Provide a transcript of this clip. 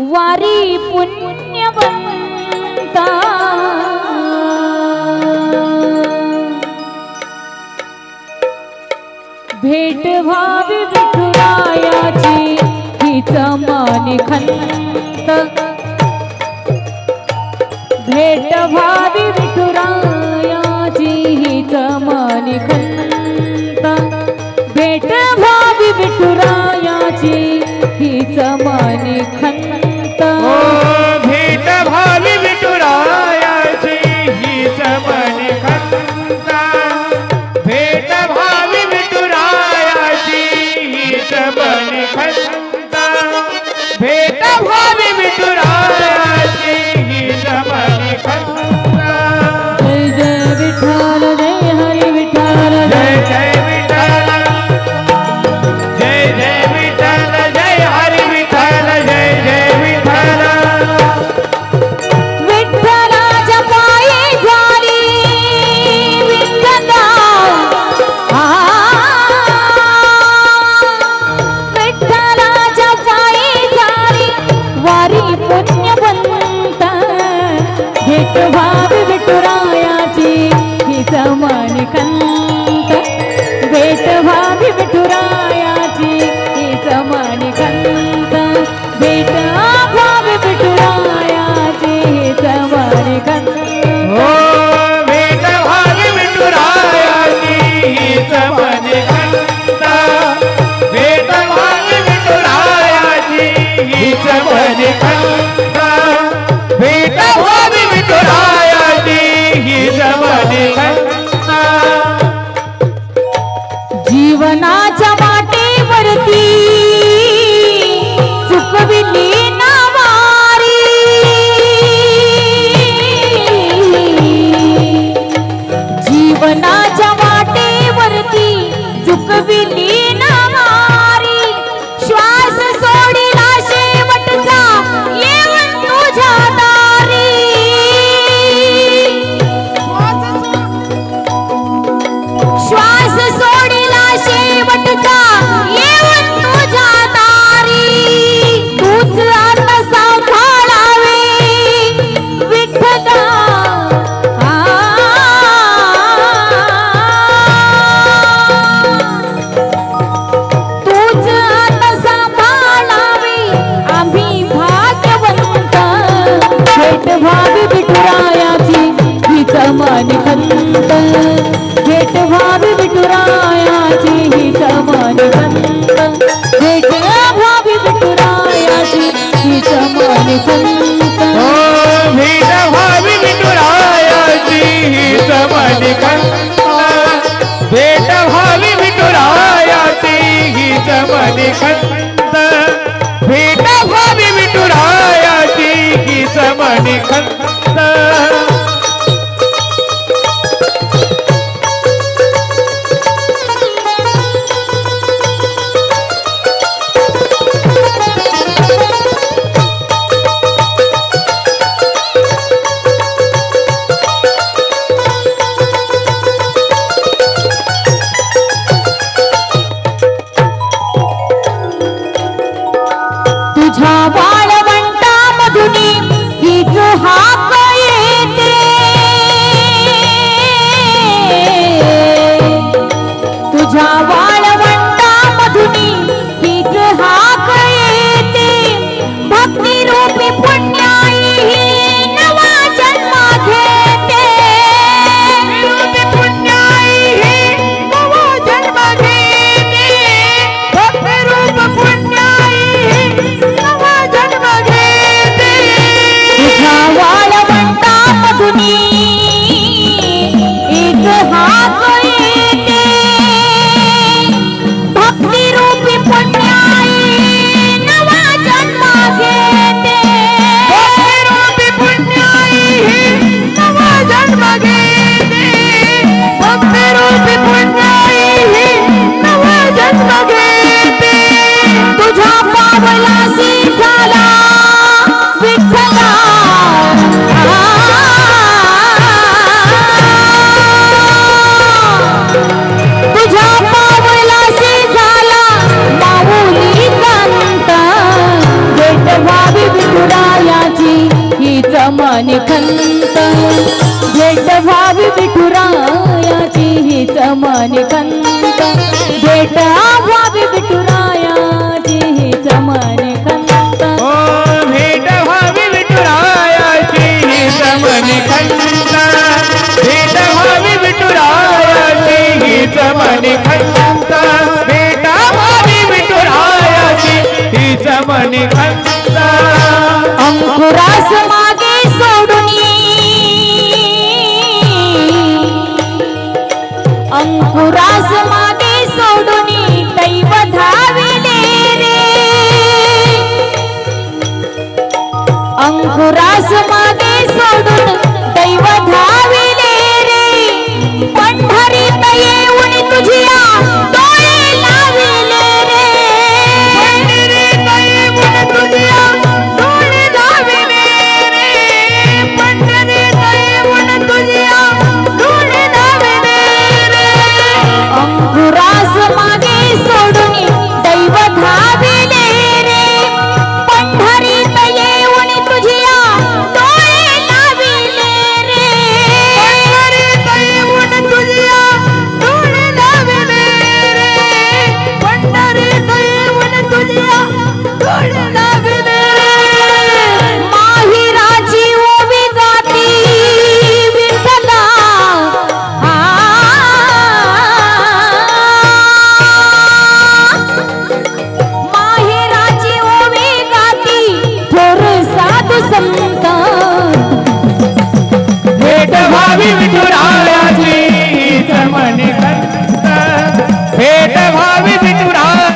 वारी पुण्यवंता. भेट भावी विठुरायाची हीच माने खंत. भेट भावी विठुरायाची हीच माने खंत. भेट भावी विठुरा कधीच माने खंत. हो. विठुभाव विठुरायाची हीच मन खंत भेटभावी भेट भावी विठुरायाची हीच मन खंत हो भेट भावी विठुरायाची हीच मन কবিনী देखन যাওয়া मणिकंत भेटा व्हावी विठुरायाची हीच मणिकंत ओ भेट व्हावी विठुरायाची हीच मणिकंत भेट व्हावी विठुरायाची हीच मणिकंत भेटा व्हावी विठुरायाची हीच मणिकंत अंकुरास मागे